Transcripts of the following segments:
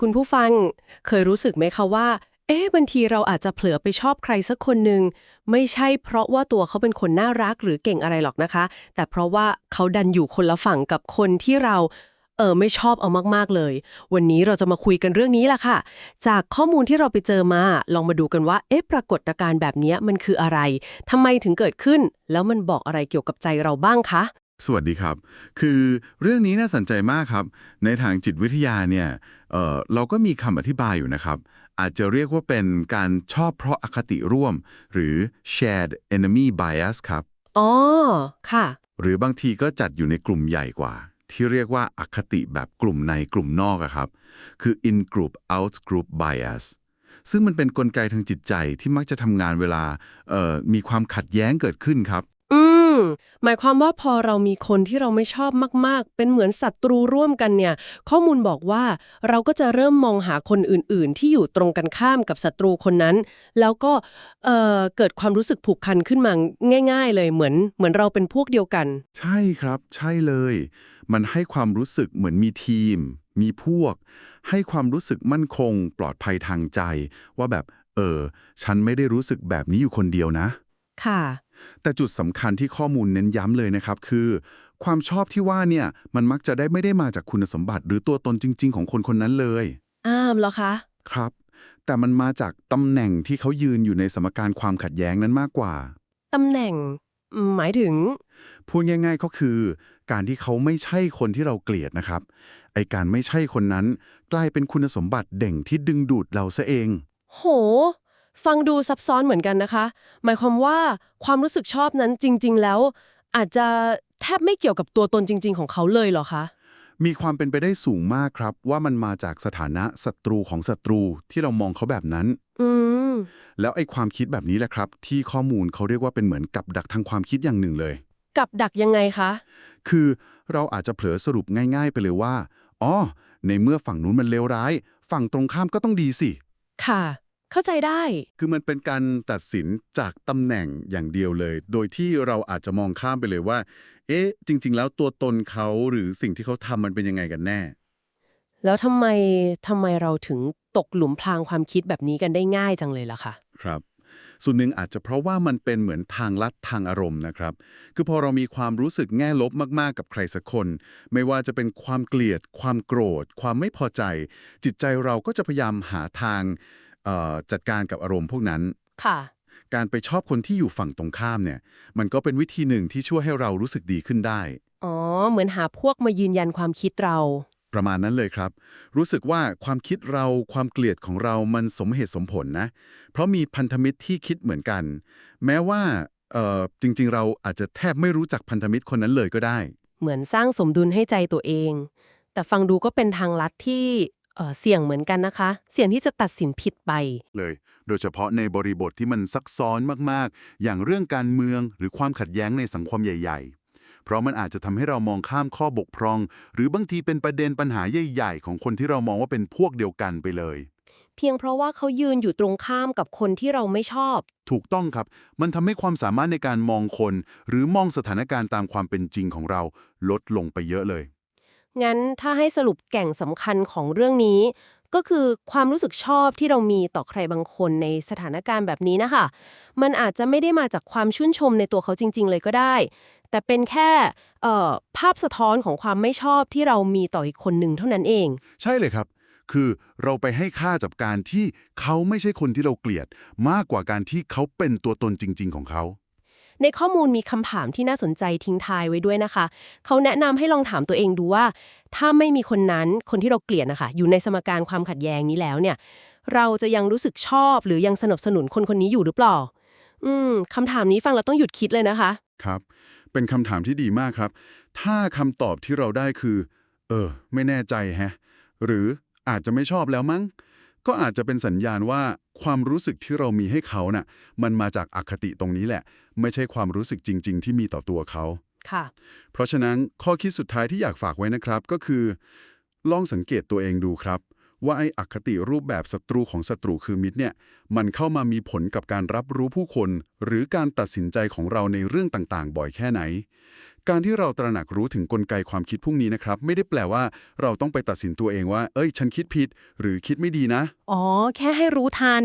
คุณผู้ฟังเคยรู้สึกไหมคะว่า เอ๊ะบางทีเราอาจจะเผลอไปชอบใครสักคนหนึ่งไม่ใช่เพราะว่าตัวเขาเป็นคนน่ารักหรือเก่งอะไรหรอกนะคะ แต่เพราะว่าเขาดันอยู่คนละฝั่งกับคนที่เราเออไม่ชอบเอามากๆเลย วันนี้เราจะมาคุยกันเรื่องนี้ล่ะค่ะ จากข้อมูลที่เราไปเจอมา ลองมาดูกันว่า เอ๊ะปรากฏการณ์แบบนี้มันคืออะไรทำไมถึงเกิดขึ้น แล้วมันบอกอะไรเกี่ยวกับใจเราบ้างคะ สวัสดีครับ คือเรื่องนี้น่าสนใจมากครับ ในทางจิตวิทยาเนี่ยเอ่อเราก็มีคำอธิบายอยู่นะครับ อาจจะเรียกว่าเป็นการชอบเพราะอคติร่วม หรือ shared enemy bias ครับ อ๋อ ค่ะ หรือบางทีก็จัดอยู่ในกลุ่มใหญ่กว่า ที่เรียกว่าอคติแบบกลุ่มในกลุ่มนอกอะครับ คือ in group out group bias ซึ่งมันเป็นนกลไกทางจิตใจที่มักจะทำงานเวลาเอ่อมีความขัดแย้งเกิดขึ้นครับอื มหมายความว่าพอเรามีคนที่เราไม่ชอบมาก ๆ เป็นเหมือนศัตรูร่วมกันเนี่ย ข้อมูลบอกว่าเราก็จะเริ่มมองหาคนอื่น ๆ ที่อยู่ตรงกันข้ามกับศัตรูคนนั้น แล้วก็เอ่อเกิดความรู้สึกผูกพันขึ้นมาง่าย ๆ เลยเหมือน เหมือนเราเป็นพวกเดียวกัน ใช่ครับ ใช่เลย มันให้ความรู้สึกเหมือนมีทีม มีพวก ให้ความรู้สึกมั่นคง ปลอดภัยทางใจ ว่าแบบ เออ ฉันไม่ได้รู้สึกแบบนี้อยู่คนเดียวนะ ค่ะ แต่จุดสำคัญที่ข้อมูลเน้นย้ำเลยนะครับ คือ ความชอบที่ว่าเนี่ยมันมักจะได้ไม่ได้มาจากคุณสมบัติ หรือตัวตนจริง ๆ ของคนคนนั้นเลยอ้ามเหรอคะ ครับ แต่มันมาจากตำแหน่งที่เขายืนอยู่ในสมการความขัดแย้งนั้นมากกว่า ตำแหน่งอืมหมายถึง พูดง่ายๆก็คือ การที่เขาไม่ใช่คนที่เราเกลียดนะครับ ไอการไม่ใช่คนนั้น กลายเป็นคุณสมบัติเด่งที่ดึงดูดเราซะเอง โห ฟังดูซับซ้อนเหมือนกันนะคะ หมายความว่าความรู้สึกชอบนั้นจริง ๆ แล้ว อาจจะแทบไม่เกี่ยวกับตัวตนจริง ๆ ของเขาเลยเหรอคะ มีความเป็นไปได้สูงมากครับ ว่ามันมาจากสถานะศัตรูของศัตรูที่เรามองเขาแบบนั้น อืม แล้วไอ้ความคิดแบบนี้แหละครับ ที่ข้อมูลเขาเรียกว่าเป็นเหมือนกับดักทางความคิดอย่างหนึ่งเลย กับดักยังไงคะ คือเราอาจจะเผลอสรุปง่าย ๆ ไปเลยว่าอ๋อในเมื่อฝั่งนู้นมันเลวร้าย ฝั่งตรงข้ามก็ต้องดีสิ ค่ะ เข้าใจได้ คือมันเป็นการตัดสินจากตำแหน่งอย่างเดียวเลย โดยที่เราอาจจะมองข้ามไปเลยว่า เอ๊ะ จริง ๆ แล้วตัวตนเขาหรือสิ่งที่เขาทำมันเป็นยังไงกันแน่ แล้วทำไมทำไมเราถึงตกหลุมพรางความคิดแบบนี้กันได้ง่ายจังเลยล่ะคะครับ ส่วนหนึ่งอาจจะเพราะว่ามันเป็นเหมือนทางลัดทางอารมณ์นะครับ คือพอเรามีความรู้สึกแง่ลบมากๆกับใครสักคน ไม่ว่าจะเป็นความเกลียด ความโกรธ ความไม่พอใจ จิตใจเราก็จะพยายามหาทางเอ่อ จัดการกับอารมณ์พวกนั้น ค่ะ การไปชอบคนที่อยู่ฝั่งตรงข้ามเนี่ย มันก็เป็นวิธีหนึ่งที่ช่วยให้เรารู้สึกดีขึ้นได้ อ๋อ เหมือนหาพวกมายืนยันความคิดเรา ประมาณนั้นเลยครับ รู้สึกว่าความคิดเราความเกลียดของเรามันสมเหตุสมผลนะ เพราะมีพันธมิตรที่คิดเหมือนกัน แม้ว่าเอ่อจริง ๆ เราอาจจะแทบไม่รู้จักพันธมิตรคนนั้นเลยก็ได้ เหมือนสร้างสมดุลให้ใจตัวเอง แต่ฟังดูก็เป็นทางลัดที่ เอ่อเสี่ยงเหมือนกันนะคะ เสี่ยงที่จะตัดสินผิดไป เลย โดยเฉพาะในบริบทที่มันซับซ้อนมาก ๆ อย่างเรื่องการเมืองหรือความขัดแย้งในสังคมใหญ่ ๆ เพราะมันอาจจะทำให้เรามองข้ามข้อบกพร่อง หรือบางทีเป็นประเด็นปัญหาใหญ่ ๆ ของคนที่เรามองว่าเป็นพวกเดียวกันไปเลย เพียงเพราะว่าเขายืนอยู่ตรงข้ามกับคนที่เราไม่ชอบ ถูกต้องครับ มันทำให้ความสามารถในการมองคน หรือมองสถานการณ์ตามความเป็นจริงของเราลดลงไปเยอะเลย งั้นถ้าให้สรุปแก่งสำคัญของเรื่องนี้ ก็คือความรู้สึกชอบที่เรามีต่อใครบางคนในสถานการณ์แบบนี้นะคะ มันอาจจะไม่ได้มาจากความชื่นชมในตัวเขาจริง ๆ เลยก็ได้ แต่เป็นแค่ภาพสะท้อนของความไม่ชอบที่เรามีต่ออีกคนหนึ่งเท่านั้นเอง ใช่เลยครับ คือเราไปให้ค่ากับการที่เขาไม่ใช่คนที่เราเกลียด มากกว่าการที่เขาเป็นตัวตนจริง ๆ ของเขา ในข้อมูลมีคำถามที่น่าสนใจทิ้งทายไว้ด้วยนะคะ เขาแนะนำให้ลองถามตัวเองดูว่า ถ้าไม่มีคนนั้นคนที่เราเกลียดนะคะ อยู่ในสมการความขัดแย้งนี้แล้วเนี่ย เราจะยังรู้สึกชอบหรือยังสนับสนุนคนคนนี้อยู่หรือเปล่า อืมคำถามนี้ฟังเราต้องหยุดคิดเลยนะคะ ครับ เป็นคำถามที่ดีมากครับ ถ้าคำตอบที่เราได้คือ เออ ไม่แน่ใจแฮะ หรืออาจจะไม่ชอบแล้วมั้ง ก็อาจจะเป็นสัญญาณว่าความรู้สึกที่เรามีให้เขาน่ะมันมาจากอคติตรงนี้แหละ ไม่ใช่ความรู้สึกจริง ๆ ที่มีต่อตัวเขาค่ะ เพราะฉะนั้นข้อคิดสุดท้ายที่อยากฝากไว้นะครับก็คือ ลองสังเกตตัวเองดูครับ ว่าไอ้อคติรูปแบบศัตรูของศัตรูคือมิตรเนี่ยมันเข้ามามีผลกับการรับรู้ผู้คน หรือการตัดสินใจของเราในเรื่องต่างๆ บ่อยแค่ไหน การที่เราตระหนักรู้ถึงกลไกความคิดพวกนี้นะครับ ไม่ได้แปลว่าเราต้องไปตัดสินตัวเองว่า เอ้ย ฉันคิดผิด หรือคิดไม่ดีนะ อ๋อ แค่ให้รู้ทัน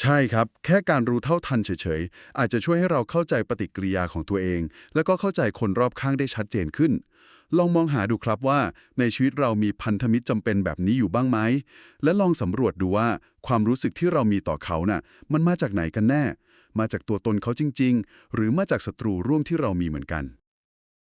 ใช่ครับ แค่การรู้เท่าทันเฉยๆ อาจจะช่วยให้เราเข้าใจปฏิกิริยาของตัวเอง แล้วก็เข้าใจคนรอบข้างได้ชัดเจนขึ้น ลองมองหาดูครับว่า ในชีวิตเรามีพันธมิตรจำเป็นแบบนี้อยู่บ้างไหมและลองสำรวจดูว่าความรู้สึกที่เรามีต่อเขาน่ะ มันมาจากไหนกันแน่ มาจากตัวตนเขาจริง ๆ หรือมาจากศัตรูร่วมที่เรามีเหมือนกัน